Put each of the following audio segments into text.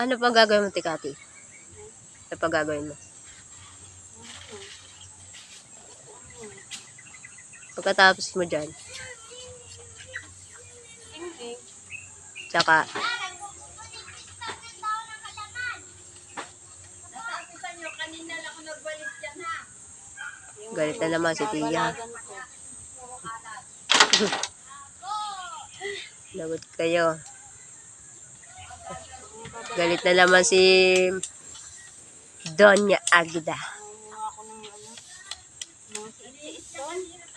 Ano pa gagawin mo, Tikati? Ano pa gagawin mo? Pagkatapos mo dyan, tsaka, galit na naman si Tia. Lagot kayo. Galit na naman si Donya Agda.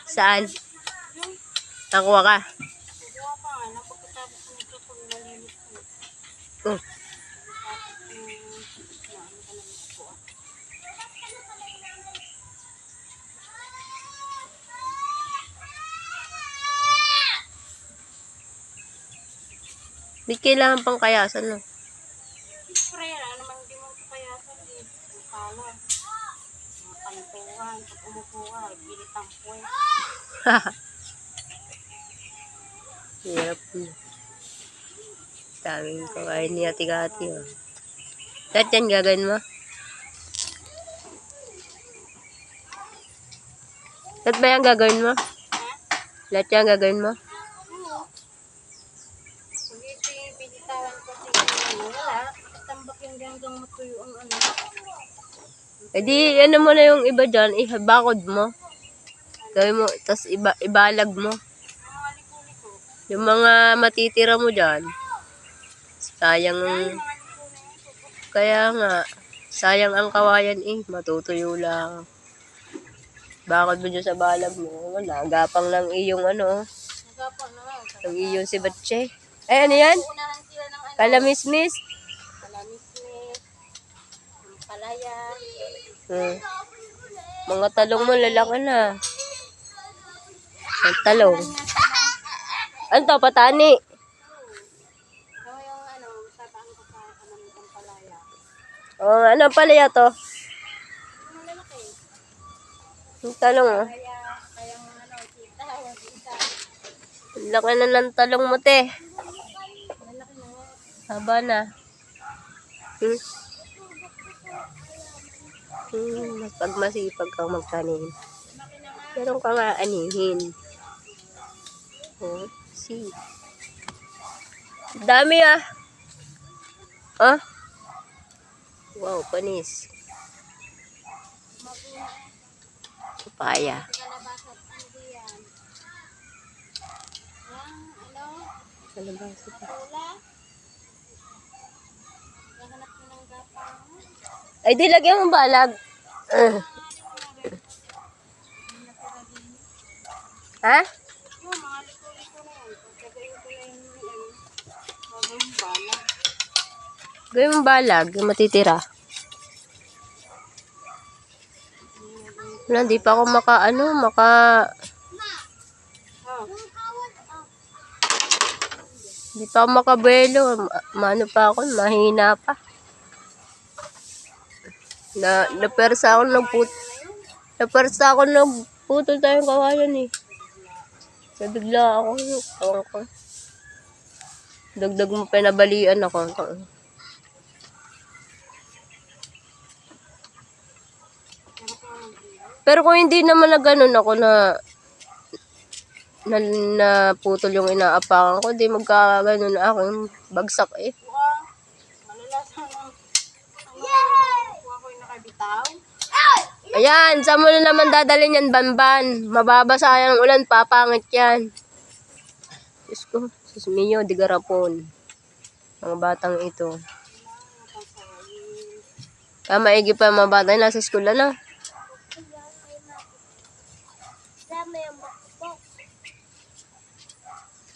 Saan? Nakuha ka? Oh, di kailangan pang kayasan, no? Naman hindi mo ito kaya sa eh. Ang kala. Mga kantuhan. Pag umupo ka, gilit ang puwet. Hirap na. Daming kawain ni Ate Kati, oh. Lahat yan gagawin mo? Lahat ba yan gagawin mo? Ha? Lahat yan gagawin mo? Oo. Pag ito yung binitawan ko sa ano, wala. Tambak yung hanggang matuyo ang ano. E di, ano mo na yung iba dyan, ihabakod mo. Gawin mo, tas iba, ibalag mo. Yung mga matitira mo dyan, sayang, kaya nga, sayang ang kawayan eh, matutuyo lang. Bakod mo dyan sa balag mo, wala, gapang lang iyong ano, ang iyong si Batche. Ay, ano yan? ano. Kalamismis? Kalamismis. Ang palaya. Hmm. Mga talong mo, lalaki na. Ang talong. Ano to, patani? Ano, palaya. Oh, ano pala ya to? Ang. Ang talong, oh. Ano. Ang laki na ng talong mo, te. Haba na. Hmm. Hmm, pag masipag kang magtanim. Meron ka nga anihin. Oh, see. Dami ah. Ah? Wow, panis. Papaya. Kalabasa pa. Ay, di lagyan mo balag. Uh. Ha? Ano. Gagawin bala. Gawin mo balag, yung matitira. Wala, di pa ako maka, ano, maka, Oh. di pa ako makabuelo. Ma- Maano pa ako, mahina pa. Na, napersa ako nagput, napersa ako nagputol tayong kawayan eh. Nabigla ako, tawang ko. Dagdag mo pinabalian ako. Pero kung hindi naman na ganun ako na na, na putol yung inaapakan ko, di magkaganon na aking bagsak eh. Buka. Malalasan ng ano, kuha ko nakabitaw. Ayan, saan mo na naman dadalhin yan, banban? Mababasa yan ng ulan, papangit yan. Diyos ko, sus mio, di garapon. Mga batang ito. Kaya maigi pa yung mga bata, nasa school na.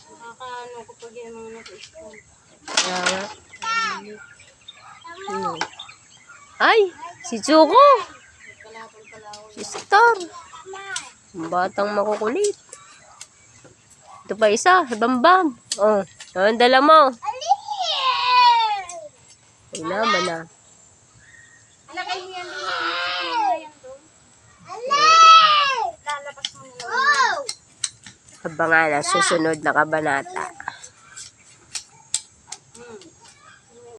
Nakakaano kapag yung mga nga. Hmm. Ay, si Zuko! Si Star. Ang batang makukulit. Ito pa isa, bambam. Oh, ang dala mo. Ay naman na. Lalabas mo na. Abangan ang susunod na kabanata.